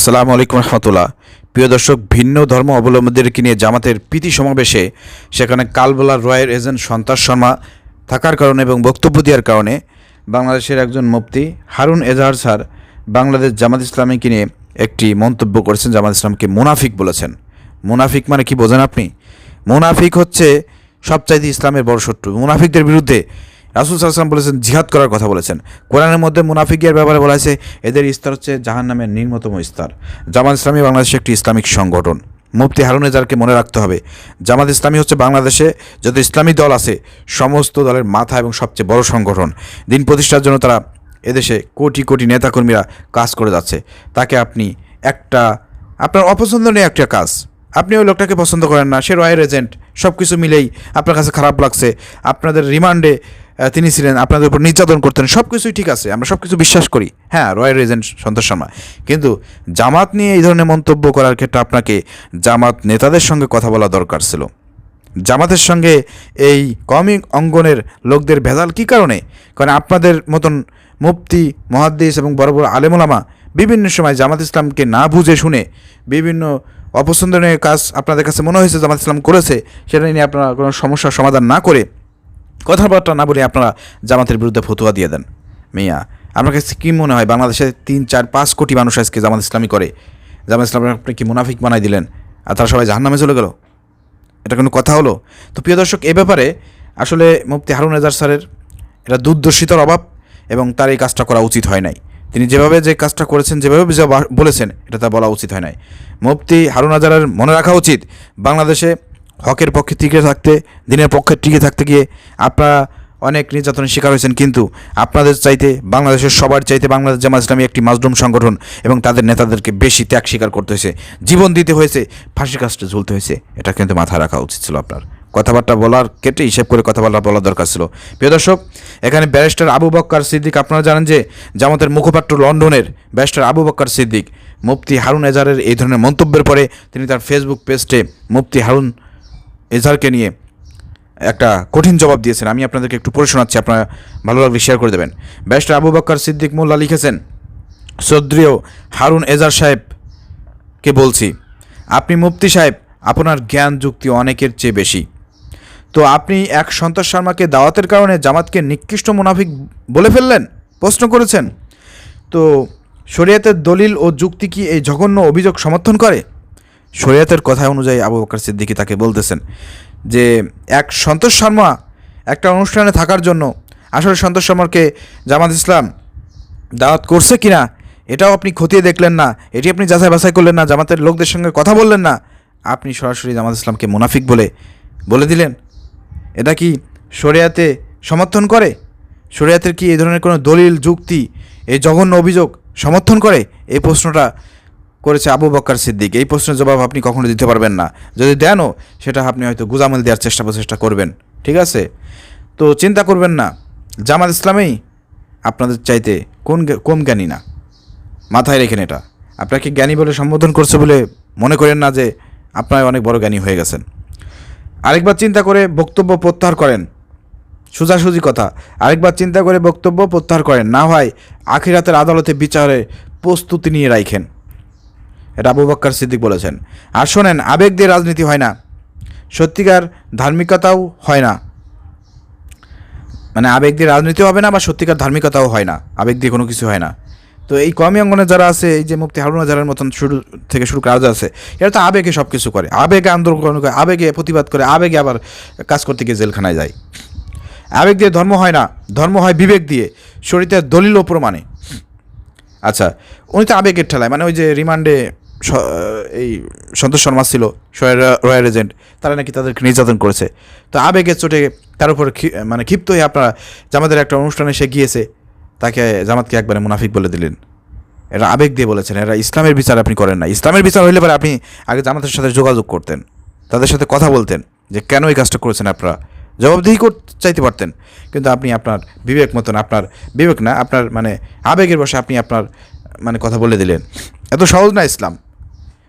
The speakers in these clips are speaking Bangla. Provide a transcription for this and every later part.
আসসালামু আলাইকুম রহমতুল্লাহ। প্রিয় দর্শক, ভিন্ন ধর্ম অবলম্বীদেরকে নিয়ে জামাতের প্রীতি সমাবেশে সেখানে কালবলার রয়ের এজেন্ট সন্তাস শর্মা থাকার কারণে এবং বক্তব্য দেওয়ার কারণে বাংলাদেশের একজন মুফতি হারুন এজাহার স্যার বাংলাদেশ জামাত ইসলামীকে নিয়ে একটি মন্তব্য করেছেন। জামাত ইসলামকে মুনাফিক বলেছেন। মুনাফিক মানে কি বোঝেন আপনি? মুনাফিক হচ্ছে সবচাইতে ইসলামের বড় শত্রু। মুনাফিকদের বিরুদ্ধে রাসুল সাল্লাম বলেছেন, জিহাদ করার কথা বলেছেন। কোরআনের মধ্যে মুনাফিকের ব্যাপারে বলা হয়েছে, এদের স্তর হচ্ছে জাহান নামের নিম্নতম স্তর। জামাত ইসলামী বাংলাদেশে একটি ইসলামিক সংগঠন। মুফতি হারুন এজারকে মনে রাখতে হবে, জামাত ইসলামী হচ্ছে বাংলাদেশে যত ইসলামী দল আছে, সমস্ত দলের মাথা এবং সবচেয়ে বড় সংগঠন। দিন প্রতিষ্ঠার জন্য তারা এদেশে কোটি কোটি নেতাকর্মীরা কাজ করে যাচ্ছে। তাকে আপনি একটা, আপনার অপছন্দ অপছন্দনীয় একটা কাজ। আপনি ওই লোকটাকে পছন্দ করেন না, সে রয়ের এজেন্ট সব কিছু মিলেই আপনার কাছে খারাপ লাগছে। আপনাদের রিমান্ডে তিনি ছিলেন, আপনাদের উপর নির্যাতন করতেন সব কিছুই ঠিক আছে, আমরা সব কিছু বিশ্বাস করি। হ্যাঁ রয়ের এজেন্ট সন্তোষ শর্মা। কিন্তু জামাত নিয়ে এই ধরনের মন্তব্য করার ক্ষেত্রে আপনাকে জামাত নেতাদের সঙ্গে কথা বলা দরকার ছিল। জামাতের সঙ্গে এই কমি অঙ্গনের লোকদের ভেজাল কী কারণে? কারণ আপনাদের মতন মুফতি, মহাদ্দিস এবং বড় বড় আলেমুলামা বিভিন্ন সময় জামাত ইসলামকে না বুঝে শুনে বিভিন্ন অপছন্দনীয় কাজ আপনাদের কাছে মনে হয়েছে জামাত ইসলাম করেছে, সেটা নিয়ে আপনারা কোনো সমস্যার সমাধান না করে কথাবার্তা না বলে আপনারা জামাতের বিরুদ্ধে ফতুয়া দিয়ে দেন। মিয়া, আপনার কাছে কী মনে হয় বাংলাদেশে তিন, চার, পাঁচ কোটি মানুষ আজকে জামাত ইসলামী করে? জামাত ইসলাম আপনি কি মুনাফিক বানাই দিলেন আর তারা সবাই জাহান্নামে চলে গেল? এটা কোনো কথা হলো? তো প্রিয় দর্শক, এ ব্যাপারে আসলে মুফতি হারুন রেজার স্যারের এটা দূরদর্শিতার অভাব এবং তার এই কাজটা করা উচিত হয় নাই। তিনি যেভাবে যে কাজটা করেছেন, যেভাবে বলেছেন, এটা তা বলা উচিত হয় নাই। মুফতি হারুন হাজারের মনে রাখা উচিত, বাংলাদেশে হকের পক্ষে টিকে থাকতে, দিনের পক্ষে টিকে থাকতে গিয়ে আপনারা অনেক নির্যাতনের শিকার হয়েছেন। কিন্তু আপনাদের চাইতে, বাংলাদেশের সবার চাইতে বাংলাদেশ জামাত ইসলামী একটি মাজলুম সংগঠন এবং তাদের নেতাদেরকে বেশি ত্যাগ স্বীকার করতে হয়েছে। জীবন দিতে হয়েছে ফাঁসি কাজটা ঝুলতে হয়েছে। এটা কিন্তু মাথায় রাখা উচিত ছিল আপনার। কথাবার্তা বলার কেটে হিসেব করে কথাবার্তা বলার দরকার ছিল। প্রিয় দর্শক, এখানে ব্যারিস্টার আবু বক্কর সিদ্দিক, আপনারা জানেন যে জামাতের মুখপাত্র লন্ডনের ব্যারিস্টার আবু বক্কর সিদ্দিক, মুফতি হারুন এজারের এই ধরনের মন্তব্যের পরে তিনি তার ফেসবুক পেজটে মুফতি হারুন এজারকে নিয়ে একটা কঠিন জবাব দিয়েছেন। আমি আপনাদেরকে একটু পড়ে শোনাচ্ছি, আপনারা ভালো লাগলে শেয়ার করে দেবেন। ব্যারিস্টার আবু বক্কর সিদ্দিক মোল্লা লিখেছেন সদ্রিয় হারুন এজার সাহেবকে বলছি, আপনি মুফতি সাহেব, আপনার জ্ঞান যুক্তি অনেকের চেয়ে বেশি। তো আপনি এক সন্তোষ শর্মাকে দাওয়াতের কারণে জামাতকে নিকৃষ্ট মুনাফিক বলে ফেললেন? প্রশ্ন করেছেন। তো শরীয়তের দলিল ও যুক্তি কি এই জঘন্য অভিযোগ সমর্থন করে? শরীয়তের কথা অনুযায়ী আবু বকর সিদ্দিকী তাকে বলতেছেন যে, এক সন্তোষ শর্মা একটা অনুষ্ঠানে থাকার জন্য আসলে সন্তোষ শর্মাকে জামাত ইসলাম দাওয়াত করছে কিনা, এটাও আপনি খতিয়ে দেখলেন না, এটি আপনি যাচাই বাছাই করলেন না, জামাতের লোকদের সঙ্গে কথা বললেন না, আপনি সরাসরি জামাত ইসলামকে মুনাফিক বলে বলে দিলেন। এটা কি শরিয়াতে সমর্থন করে? শরিয়াতের কি এই ধরনের কোনো দলিল, যুক্তি, এই জঘন্য অভিযোগ সমর্থন করে? এই প্রশ্নটা করেছে আবু বক্কর সিদ্দিক। এই প্রশ্নের জবাব আপনি কখনো দিতে পারবেন না। যদি দেনও, সেটা আপনি হয়তো গুজামেল দেওয়ার চেষ্টা প্রচেষ্টা করবেন। ঠিক আছে? তো চিন্তা করবেন না। জামাত ইসলামেই আপনাদের চাইতে কোন কম জ্ঞানী না। মাথায় রেখেন এটা। আপনাকে জ্ঞানী বলে সম্বোধন করছে বলে মনে করেন না যে আপনার অনেক বড় জ্ঞানী হয়ে গেছেন। আরেকবার চিন্তা করে বক্তব্য প্রত্যাহার করেন। সোজাসুজি কথা। আরেকবার চিন্তা করে বক্তব্য প্রত্যাহার করেন। না হয় আখিরাতের আদালতে বিচারে প্রস্তুতি নিয়ে রাখেন। এটা আবু বক্কর সিদ্দিক বলেছেন। আর শোনেন, আবেগ দিয়ে রাজনীতি হয় না। সত্যিকার ধার্মিকতাও হয় না। মানে আবেগ দিয়ে রাজনীতিও হবে না বা সত্যিকার ধার্মিকতাও হয় না। আবেগ দিয়ে কোনো কিছু হয় না। তো এই কমি অঙ্গনে যারা আছে, এই যে মুক্তি হারুন হাজারের মতন শুরু থেকে শুরু কাজ আছে, এরা তো আবেগে সব কিছু করে। আবেগে আন্দোলন করে, আবেগে প্রতিবাদ করে, আবেগে আবার কাজ করতে গিয়ে জেলখানায় যায়। আবেগ দিয়ে ধর্ম হয় না। ধর্ম হয় বিবেক দিয়ে, শরীরের দলিল ও প্রমাণে। আচ্ছা উনি তো আবেগের ঠেলায় মানে ওই যে রিমান্ডে এই সন্তোষ শর্মা ছিল রয়্যাল এজেন্ট, তারা নাকি তাদেরকে নির্যাতন করেছে। তো আবেগের চোটে তার উপর মানে ক্ষিপ্ত হয়ে আপনারা জামাতের একটা অনুষ্ঠানে সে গিয়েছে, তাকে জামাতকে একবারে মুনাফিক বলে দিলেন। এরা আবেগ দিয়ে বলেছেন, এরা ইসলামের বিচার আপনি করেন না। ইসলামের বিচার হইলে পরে আপনি আগে জামাতের সাথে যোগাযোগ করতেন, তাদের সাথে কথা বলতেন, যে কেন এই কাজটা করেছেন আপনারা? জবাবদিহি করতে চাইতে পারতেন, কিন্তু আপনি আপনার বিবেক মতন, আপনার বিবেক না, আপনার মানে আবেগের বসে আপনি আপনার মানে কথা বলে দিলেন। এত সহজ না ইসলাম।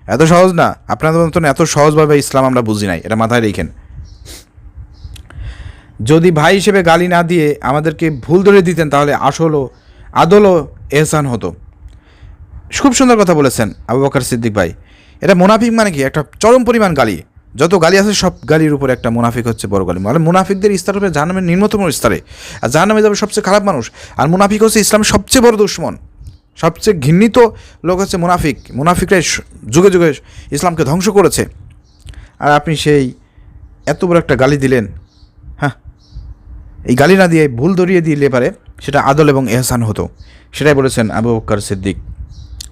এত সহজ না। আপনাদের মতন এত সহজভাবে ইসলাম আমরা বুঝি নাই। এটা মাথায় রেখেন। যদি ভাই হিসেবে গালি না দিয়ে আমাদেরকে ভুল ধরে দিতেন, তাহলে আসলও, আদলও এহসান হতো। খুব সুন্দর কথা বলেছেন আবু বকর সিদ্দিক ভাই। এটা মুনাফিক মানে কি? একটা চরম পরিমাণ গালি। যত গালি আছে, সব গালির উপরে একটা মুনাফিক হচ্ছে বড় গালি। মানে মুনাফিকদের স্তর হবে জাহান্নামের নিম্নতম স্তরে। আর জাহান্নামে যাবে সবচেয়ে খারাপ মানুষ। আর মুনাফিক হচ্ছে ইসলামের সবচেয়ে বড় দুশ্মন। সবচেয়ে ঘৃণিত লোক হচ্ছে মুনাফিক। মুনাফিকরাই যুগে যুগে ইসলামকে ধ্বংস করেছে। আর আপনি সেই এত বড় একটা গালি দিলেন হ্যাঁ? এই গালি না দিয়ে, ভুল ধরিয়ে দিলে পারে সেটা আদল এবং এহসান হতো। সেটাই বলেছেন আবু বক্কর সিদ্দিক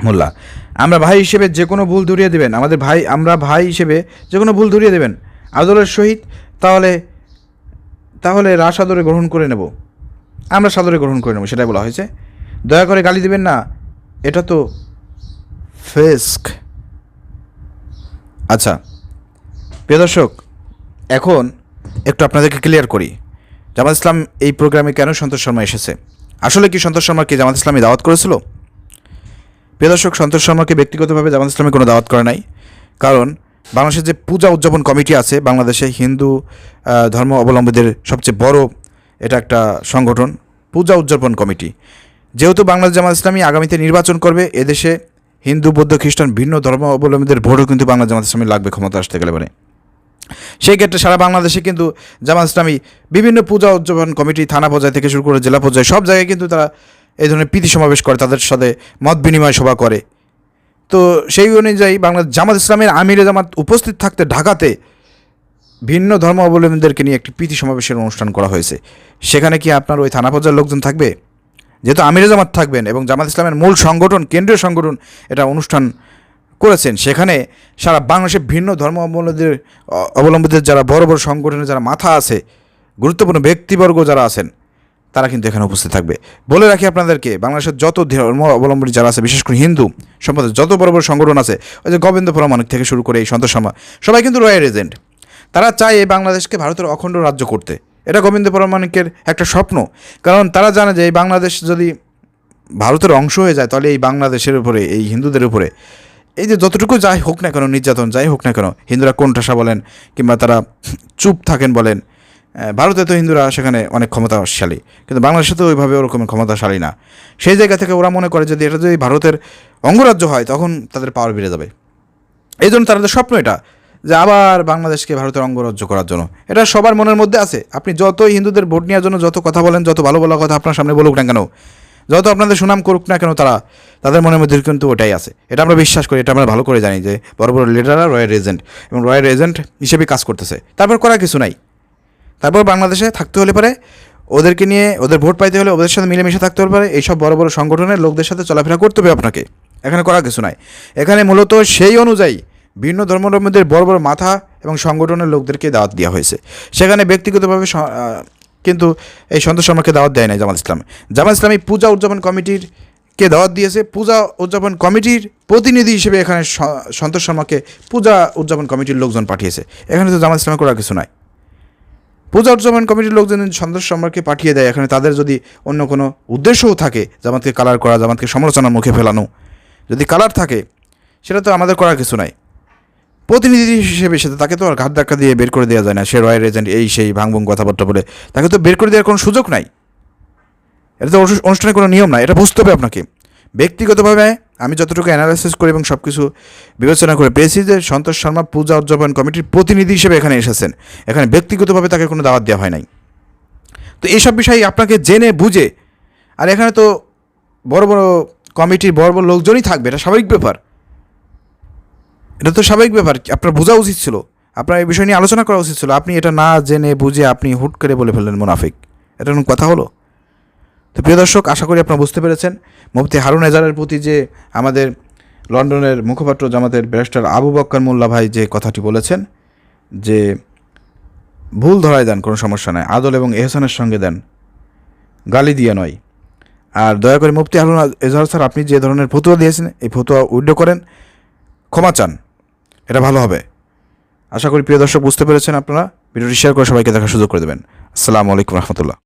মোল্লা। আমরা ভাই হিসেবে যে কোনো ভুল ধরিয়ে দেবেন। আমাদের ভাই, আমরা ভাই হিসেবে যে কোনো ভুল ধরিয়ে দেবেন। আদলের সহিত তাহলে তাহলে রাস আদরে গ্রহণ করে নেব। আমরা সাদরে গ্রহণ করে নেব, সেটাই বলা হয়েছে। দয়া করে গালি দিবেন না। এটা তো ফেস্ক। আচ্ছা প্রিয় দর্শক, এখন একটু আপনাদেরকে ক্লিয়ার করি। জামাত ইসলাম এই প্রোগ্রামে কেন সন্তোষ শর্মা এসেছে? আসলে কি সন্তোষ শর্মাকে জামাত ইসলামী দাওয়াত করেছিল? প্রিয় দর্শক, সন্তোষ শর্মাকে ব্যক্তিগতভাবে জামাত ইসলামী কোনো দাওয়াত করে নাই? কারণ বাংলাদেশের যে পূজা উদযাপন কমিটি আছে, বাংলাদেশে হিন্দু ধর্ম অবলম্বীদের সবচেয়ে বড় এটা একটা সংগঠন, পূজা উদযাপন কমিটি। যেহেতু বাংলাদেশ জামাত ইসলামী আগামীতে নির্বাচন করবে, এদেশে হিন্দু, বৌদ্ধ, খ্রিস্টান ভিন্ন ধর্ম অবলম্বীদের ভোটও কিন্তু বাংলাদেশ জামাত ইসলামী লাগবে ক্ষমতা আসতে গেলে মানে সেই ক্ষেত্রে সারা বাংলাদেশে কিন্তু জামাত ইসলামী বিভিন্ন পূজা উদযাপন কমিটি, থানা পর্যায় থেকে শুরু করে জেলা পর্যায়ে সব জায়গায় কিন্তু তারা এই ধরনের প্রীতি সমাবেশ করে, তাদের সাথে মত বিনিময় সভা করে। তো সেই অনুযায়ী বাংলাদেশ জামাত ইসলামের আমিরে জামাত উপস্থিত থাকতে ঢাকাতে ভিন্ন ধর্ম অবলম্বীদেরকে নিয়ে একটি প্রীতি সমাবেশের অনুষ্ঠান করা হয়েছে। সেখানে কি আপনার ওই থানা পর্যায়ের লোকজন থাকবে? যেহেতু আমিরে জামাত থাকবেন এবং জামাত ইসলামের মূল সংগঠন, কেন্দ্রীয় সংগঠন এটা অনুষ্ঠান করেছেন, সেখানে সারা বাংলাদেশের ভিন্ন ধর্ম অবলম্বীদের অবলম্বীদের যারা বড় বড় সংগঠনের যারা মাথা আছে, গুরুত্বপূর্ণ ব্যক্তিবর্গ যারা আছেন, তারা কিন্তু এখানে উপস্থিত থাকবে। বলে রাখি আপনাদেরকে, বাংলাদেশের যত ধর্ম অবলম্বী যারা আছে, বিশেষ করে হিন্দু সম্প্রদায় যত বড় বড় সংগঠন আছে, ওই যে গোবিন্দ প্রমাণিক থেকে শুরু করে এই সন্তোষ শর্মা, সবাই কিন্তু রয়্যাল এজেন্ট তারা চায় এই বাংলাদেশকে ভারতের অখণ্ড রাজ্য করতে। এটা গোবিন্দ প্রমাণিকের একটা স্বপ্ন। কারণ তারা জানে যে এই বাংলাদেশ যদি ভারতের অংশ হয়ে যায়, তাহলে এই বাংলাদেশের উপরে, এই হিন্দুদের উপরে, এই যে যতটুকু যাই হোক না কেন নির্যাতন, যাই হোক না কেন, হিন্দুরা কোণঠাসা বলেন কিংবা তারা চুপ থাকেন বলেন ভারতে তো হিন্দুরা সেখানে অনেক ক্ষমতাশালী, কিন্তু বাংলাদেশে তো ওইভাবে ওরকম ক্ষমতাশালী না। সেই জায়গা থেকে ওরা মনে করে যদি এটা যদি ভারতের অঙ্গরাজ্য হয়, তখন তাদের পাওয়ার বেড়ে যাবে। এই জন্য তাদের স্বপ্ন এটা। যে আবার বাংলাদেশকে ভারতের অঙ্গরাজ্য করার জন্য। এটা সবার মনের মধ্যে আছে। আপনি যত হিন্দুদের ভোট নেওয়ার জন্য যত কথা বলেন, যত ভালো ভালো কথা আপনার সামনে বলুক না কেন, যত আপনাদের সুনাম করুক না কেন, তারা তাদের মনের মধ্যে কিন্তু ওটাই আছে। এটা আমরা বিশ্বাস করি, এটা আমরা ভালো করে জানি যে বড় বড় লিডাররা রয়্যাল এজেন্ট এবং রয়্যাল এজেন্ট হিসেবে কাজ করতেছে। তারপর করার কিছু নাই। তারপর বাংলাদেশে থাকতে হলে পারে ওদেরকে নিয়ে, ওদের ভোট পাইতে হলে ওদের সাথে মিলেমিশে থাকতে হলে পারে এইসব বড় বড় সংগঠনের লোকদের সাথে চলাফেরা করতে হবে আপনাকে। এখানে করার কিছু নাই। এখানে মূলত সেই অনুযায়ী ভিন্ন ধর্মাবলম্বীদের বড় বড় মাথা এবং সংগঠনের লোকদেরকে দাওয়াত দেওয়া হয়েছে। সেখানে ব্যক্তিগতভাবে কিন্তু এই সন্তোষ শর্মাকে দাওয়াত দেয় নাই জামাত ইসলাম। জামাত ইসলামী পূজা উদযাপন কমিটির কে দাওয়াত দিয়েছে? পূজা উদযাপন কমিটির প্রতিনিধি হিসেবে এখানে সন্তোষ শর্মাকে পূজা উদযাপন কমিটির লোকজন পাঠিয়েছে। এখানে তো জামাত ইসলামের করার কিছু নাই। পূজা উদযাপন কমিটির লোকজন সন্তোষ শর্মাকে পাঠিয়ে দেয়। এখানে তাদের যদি অন্য কোনো উদ্দেশ্যও থাকে, জামাতকে কালার করা, জামাতকে সমালোচনার মুখে ফেলানো, যদি কালার থাকে, সেটা তো আমাদের করার কিছু নাই। প্রতিনিধি হিসেবে সেটা তাকে তো আর ঘাট ধাক্কা দিয়ে বের করে দেওয়া যায় না। সে রয়্যাল এজেন্ট, এই সেই ভাঙভুং কথাবার্তা বলে। তাকে তো বের করে দেওয়ার কোনো সুযোগ নাই। এটা তো অনুষ্ঠানের কোনো নিয়ম নাই। এটা বুঝতে হবে আপনাকে। ব্যক্তিগতভাবে আমি যতটুকু অ্যানালাইসিস করি এবং সব কিছু বিবেচনা করে পেয়েছি যে সন্তোষ শর্মা পূজা উদযাপন কমিটির প্রতিনিধি হিসেবে এখানে এসেছেন। এখানে ব্যক্তিগতভাবে তাকে কোনো দাওয়াত দেওয়া হয় নাই। তো এইসব বিষয়ে আপনাকে জেনে বুঝে, আর এখানে তো বড় বড় কমিটির বড় বড় লোকজনই থাকবে, এটা স্বাভাবিক ব্যাপার। এটা তো স্বাভাবিক ব্যাপার। আপনার বোঝা উচিত ছিল। আপনার এই বিষয় নিয়ে আলোচনা করা উচিত ছিল। আপনি এটা না জেনে বুঝে আপনি হুট করে বলে ফেললেন মুনাফিক। এটা কোনো কথা হলো? তো প্রিয় দর্শক, আশা করি আপনারা বুঝতে পেরেছেন। মুফতি হারুন এজারের প্রতি যে আমাদের লন্ডনের মুখপাত্র জামাতের ব্যারিস্টার আবু বক্কর মোল্লা ভাই যে কথাটি বলেছেন, যে ভুল ধরায় দেন, কোনো সমস্যা নয় আদল এবং এহসানের সঙ্গে দেন। গালি দিয়ে নয়। আর দয়া করে মুফতি হারুন এজাহার স্যার, আপনি যে ধরনের ফতুয়া দিয়েছেন, এই ফতুয়া উইড্রো করেন। ক্ষমা চান। এটা ভালো হবে। আশা করি প্রিয় দর্শক বুঝতে পেরেছেন আপনারা। ভিডিওটি শেয়ার করে সবাইকে দেখার সুযোগ করে দেবেন। আসসালামু আলাইকুম রহমতুল্লাহ।